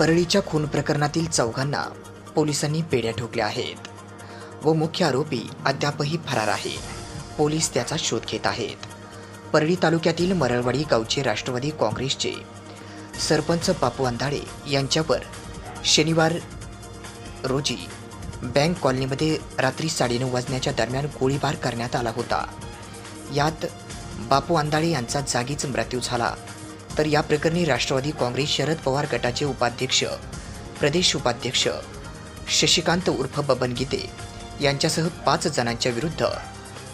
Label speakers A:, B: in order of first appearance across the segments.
A: परळीच्या खून प्रकरणातील चौघांना पोलिसांनी पेड्या ठोकल्या आहेत व मुख्य आरोपी अद्यापही फरार आहे. पोलीस त्याचा शोध घेत आहेत. परळी तालुक्यातील मरळवाडी गावचे राष्ट्रवादी काँग्रेसचे सरपंच बापू अंधाडे यांच्यावर शनिवार रोजी बँक कॉलनीमध्ये रात्री साडेनऊ वाजण्याच्या दरम्यान गोळीबार करण्यात आला होता. यात बापू अंधाडे यांचा जागीच मृत्यू झाला. तर या प्रकरणी राष्ट्रवादी काँग्रेस शरद पवार गटाचे उपाध्यक्ष प्रदेश उपाध्यक्ष शशिकांत उर्फ बबन गीते यांच्यासह पाच जणांच्या विरुद्ध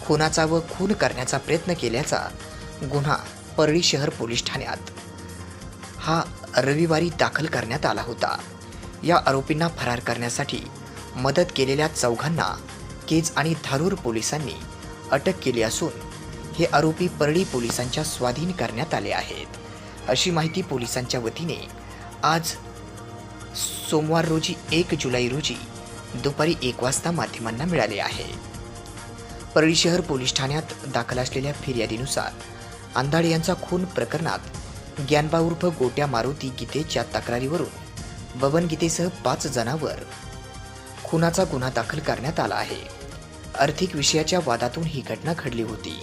A: खुनाचा व खून करण्याचा प्रयत्न केल्याचा गुन्हा परळी शहर पोलीस ठाण्यात. हा रविवारी दाखल करण्यात आला होता. या आरोपींना फरार करण्यासाठी मदत केलेल्या चौघांना केज आणि धारूर पोलिसांनी अटक केली असून हे आरोपी परळी पोलिसांच्या स्वाधीन करण्यात आले आहेत. अशी माहिती पोलिसांच्या वतीने आज सोमवार रोजी एक जुलै रोजी दुपारी एक वाजता माध्यमांना मिळाले आहे. परळी शहर पोलीस ठाण्यात दाखल असलेल्या फिर्यादीनुसार अंधाडे यांचा खून प्रकरणात ज्ञानबा उर्फ गोट्या मारुती गीतेच्या तक्रारीवरून बबन गीतेसह पाच जणांवर खुनाचा गुन्हा दाखल करण्यात आला आहे. आर्थिक विषयाच्या वादातून ही घटना घडली होती.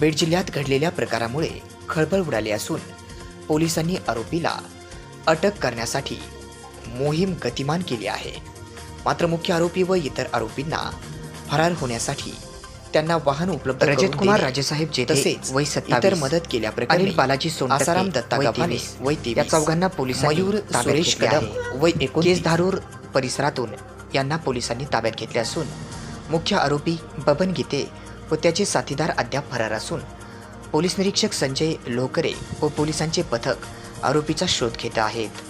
A: बीड जिल्ह्यात घडलेल्या प्रकारामुळे खळबळ उडाली असून पोलिसांनी आरोपीला अटक करण्यासाठी मोहीम गतिमान केली आहे मात्र मुख्य आरोपी व इतर आरोपींना फरार होण्यासाठी त्यांना वाहन उपलब्ध
B: रजत कुमार राजेसाहेब जेठे,
A: तसेच
B: वय
A: इतर
B: 27,
A: मदत
B: बालाजी सोनटक्के,
A: आसाराम दत्ता
B: वय
A: गव्हाणे
B: 23,
A: वय
B: या
A: तेवीस
B: चौघांना पोलिसांनी
A: मयूर सुरेश कदम. वय
B: केस
A: एकोणतीस
B: धारूर परिसरातून यांना पोलिसांनी ताब्यात घेतले असून मुख्य आरोपी बबन गीते व त्याचे साथीदार अद्याप फरार असून पोलीस निरीक्षक संजय लोकरे व पोलिसांचे पथक आरोपीचा शोध घेत आहेत.